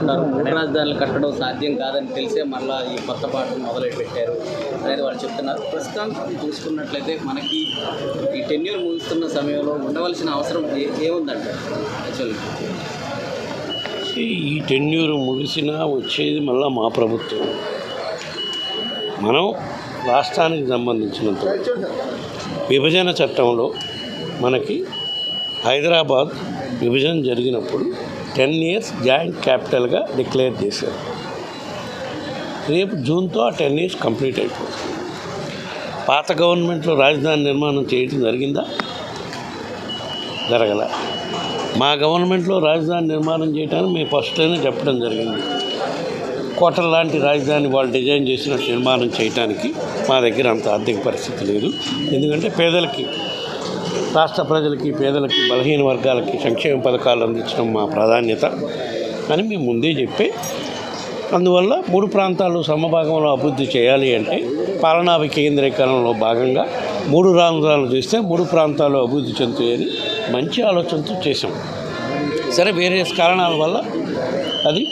చెప్తున్నారు మూడు రాజధానులు కట్టడం సాధ్యం కాదని తెలిసే మళ్ళీ ఈ కొత్త పాటను మొదలు పెట్టారు అనేది వాళ్ళు చెప్తున్నారు. ప్రస్తుతం చూసుకున్నట్లయితే మనకి ఈ టెన్యూర్ ముగిస్తున్న సమయంలో ఉండవలసిన అవసరం ఏ- ఏముందంటారు యాక్చువల్గా. ఈ టెన్యూర్ ముగిసినా వచ్చేది మళ్ళీ మా ప్రభుత్వం. మనం రాష్ట్రానికి సంబంధించినంత విభజన చట్టంలో మనకి హైదరాబాద్ విభజన జరిగినప్పుడు టెన్ ఇయర్స్ జాయింట్ క్యాపిటల్గా డిక్లేర్ చేశారు. రేపు జూన్తో ఆ టెన్ ఇయర్స్ కంప్లీట్ అయిపోతుంది. పాత గవర్నమెంట్లో రాజధాని నిర్మాణం చేయడం జరిగిందా? జరగల. మా గవర్నమెంట్లో రాజధాని నిర్మాణం చేయడానికి మేము ఫస్ట్లోనే చెప్పడం జరిగింది. కోటల లాంటి రాజధాని వాళ్ళు డిజైన్ చేసినట్టు నిర్మాణం చేయడానికి మా దగ్గర అంత ఆర్థిక పరిస్థితి లేదు. ఎందుకంటే పేదలకి రాష్ట్ర ప్రజలకి పేదలకి బలహీన వర్గాలకి సంక్షేమ పథకాలు అందించడం మా ప్రాధాన్యత. అని మేము ముందే చెప్పే అందువల్ల మూడు ప్రాంతాలు సమభాగంలో అభివృద్ధి చేయాలి అంటే పాలనా వికేంద్రీకరణలో భాగంగా మూడు రాంధ్రాలు చేస్తే మూడు ప్రాంతాలు అభివృద్ధి చెందుతాయని మంచి ఆలోచనతో చేసాం సరే వేరే కారణాల వల్ల అది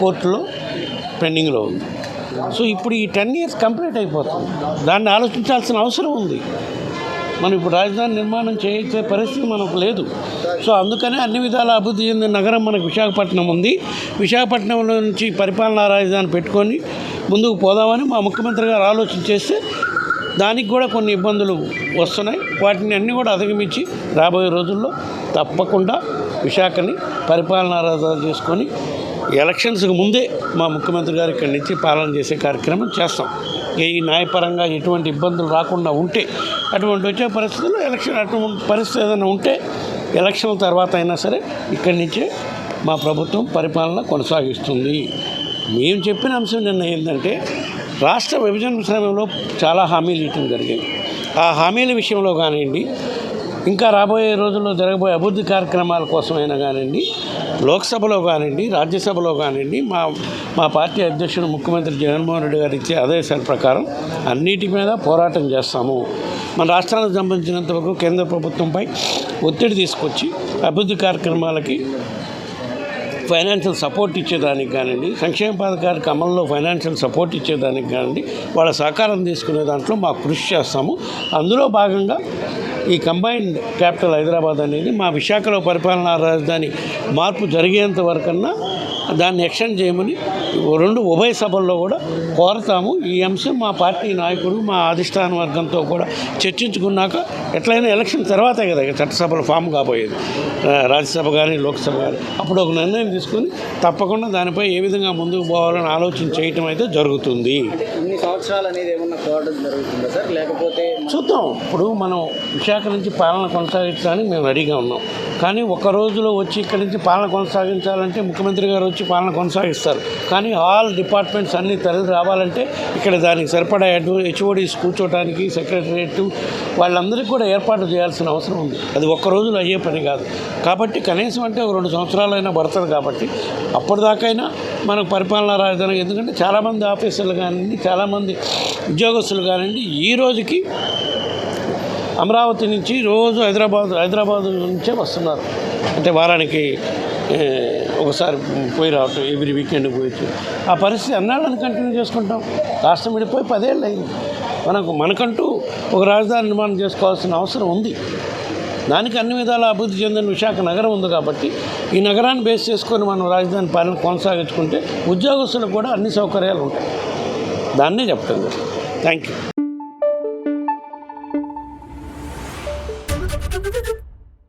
కోర్టులో పెండింగ్లో ఉంది. సో ఇప్పుడు ఈ టెన్ ఇయర్స్ కంప్లీట్ అయిపోతుంది. దాన్ని ఆలోచించాల్సిన అవసరం ఉంది. మనం ఇప్పుడు రాజధాని నిర్మాణం చేసే పరిస్థితి మనకు లేదు. సో అందుకనే అన్ని విధాల అభివృద్ధి చెందిన నగరం మనకు విశాఖపట్నం ఉంది. విశాఖపట్నంలో నుంచి పరిపాలనా రాజధాని పెట్టుకొని ముందుకు పోదామని మా ముఖ్యమంత్రి గారు ఆలోచన చేస్తే దానికి కూడా కొన్ని ఇబ్బందులు వస్తున్నాయి. వాటిని అన్నీ కూడా అధిగమించి రాబోయే రోజుల్లో తప్పకుండా విశాఖని పరిపాలనా రాజధాని చేసుకొని ఎలక్షన్స్కి ముందే మా ముఖ్యమంత్రి గారు ఇక్కడి నుంచి పాలన చేసే కార్యక్రమం చేస్తాం. ఈ న్యాయపరంగా ఎటువంటి ఇబ్బందులు రాకుండా ఉంటే అటువంటి వచ్చే పరిస్థితుల్లో ఎలక్షన్ అటువంటి పరిస్థితి ఏదైనా ఉంటే ఎలక్షన్ తర్వాత అయినా సరే ఇక్కడి నుంచే మా ప్రభుత్వం పరిపాలన కొనసాగిస్తుంది. మేము చెప్పిన అంశం నిన్న ఏంటంటే రాష్ట్ర విభజన సమయంలో చాలా హామీలు ఇవ్వడం జరిగింది. ఆ హామీల విషయంలో కానివ్వండి ఇంకా రాబోయే రోజుల్లో జరగబోయే అభివృద్ధి కార్యక్రమాల కోసమైనా కానివ్వండి లోక్సభలో కానివ్వండి రాజ్యసభలో కానివ్వండి మా మా పార్టీ అధ్యక్షుడు ముఖ్యమంత్రి జగన్మోహన్ రెడ్డి గారు ఇచ్చే ఆదేశాల ప్రకారం అన్నిటి మీద పోరాటం చేస్తాము. మన రాష్ట్రానికి సంబంధించినంత వరకు కేంద్ర ప్రభుత్వంపై ఒత్తిడి తీసుకొచ్చి అభివృద్ధి కార్యక్రమాలకి ఫైనాన్షియల్ సపోర్ట్ ఇచ్చేదానికి కానివ్వండి సంక్షేమ పథకాలకు అమల్లో ఫైనాన్షియల్ సపోర్ట్ ఇచ్చేదానికి కానివ్వండి వాళ్ళ సహకారం తీసుకునే దాంట్లో మాకు కృషి చేస్తాము. అందులో భాగంగా ఈ కంబైన్డ్ క్యాపిటల్ హైదరాబాద్ అనేది మా విశాఖలో పరిపాలనా రాజధాని మార్పు జరిగేంత వరకన్నా దాన్ని ఎక్స్టెండ్ చేయమని రెండు ఉభయ సభల్లో కూడా కోరతాము. ఈ అంశం మా పార్టీ నాయకుడు మా అధిష్టాన వర్గంతో కూడా చర్చించుకున్నాక ఎట్లయినా ఎలక్షన్ తర్వాతే కదా చట్టసభలో ఫామ్ కాబోయేది. రాజ్యసభ కానీ లోక్సభ కానీ అప్పుడు ఒక నిర్ణయం తీసుకొని తప్పకుండా దానిపై ఏ విధంగా ముందుకు పోవాలని ఆలోచన చేయటం అయితే జరుగుతుంది. సంవత్సరాలు అనేది ఏమన్నా కోరడం జరుగుతుందా సార్? లేకపోతే చూద్దాం. ఇప్పుడు మనం విశాఖ నుంచి పాలన కొనసాగించడానికి మేము రెడీగా ఉన్నాం. కానీ ఒక రోజులో వచ్చి ఇక్కడి నుంచి పాలన కొనసాగించాలంటే ముఖ్యమంత్రి గారు వచ్చి పాలన కొనసాగిస్తారు. కానీ ఆల్ డిపార్ట్మెంట్స్ అన్నీ తరలి రావాలంటే ఇక్కడ దానికి సరిపడా హెచ్ఓడీస్ కూర్చోటానికి సెక్రటరియట్ వాళ్ళందరికీ కూడా ఏర్పాటు చేయాల్సిన అవసరం ఉంది. అది ఒక్క రోజులో అయ్యే పని కాదు. కాబట్టి కనీసం అంటే ఒక రెండు సంవత్సరాలైనా పడుతుంది కాబట్టి అప్పటిదాకైనా మనకు పరిపాలనా రాజధాని ఎందుకంటే చాలామంది ఆఫీసర్లు కానివ్వండి చాలామంది ఉద్యోగస్తులు కానివ్వండి ఈ రోజుకి అమరావతి నుంచి రోజు హైదరాబాద్ హైదరాబాద్ నుంచే వస్తున్నారు. అంటే వారానికి ఒకసారి పోయి రావటం ఎవ్రీ వీకెండ్ పోయొచ్చు. ఆ పరిస్థితి అన్నాళ్ళని కంటిన్యూ చేసుకుంటాం. రాష్ట్రం విడిపోయి పదేళ్ళు అయింది. మనకు మనకంటూ ఒక రాజధాని నిర్మాణం చేసుకోవాల్సిన అవసరం ఉంది. దానికి అన్ని విధాల అభివృద్ధి చెందిన విశాఖ నగరం ఉంది కాబట్టి ఈ నగరాన్ని బేస్ చేసుకొని మనం రాజధాని పాలన కొనసాగించుకుంటే ఉద్యోగస్తులకు కూడా అన్ని సౌకర్యాలు ఉంటాయి. దాన్నే చెప్తాను. Thank you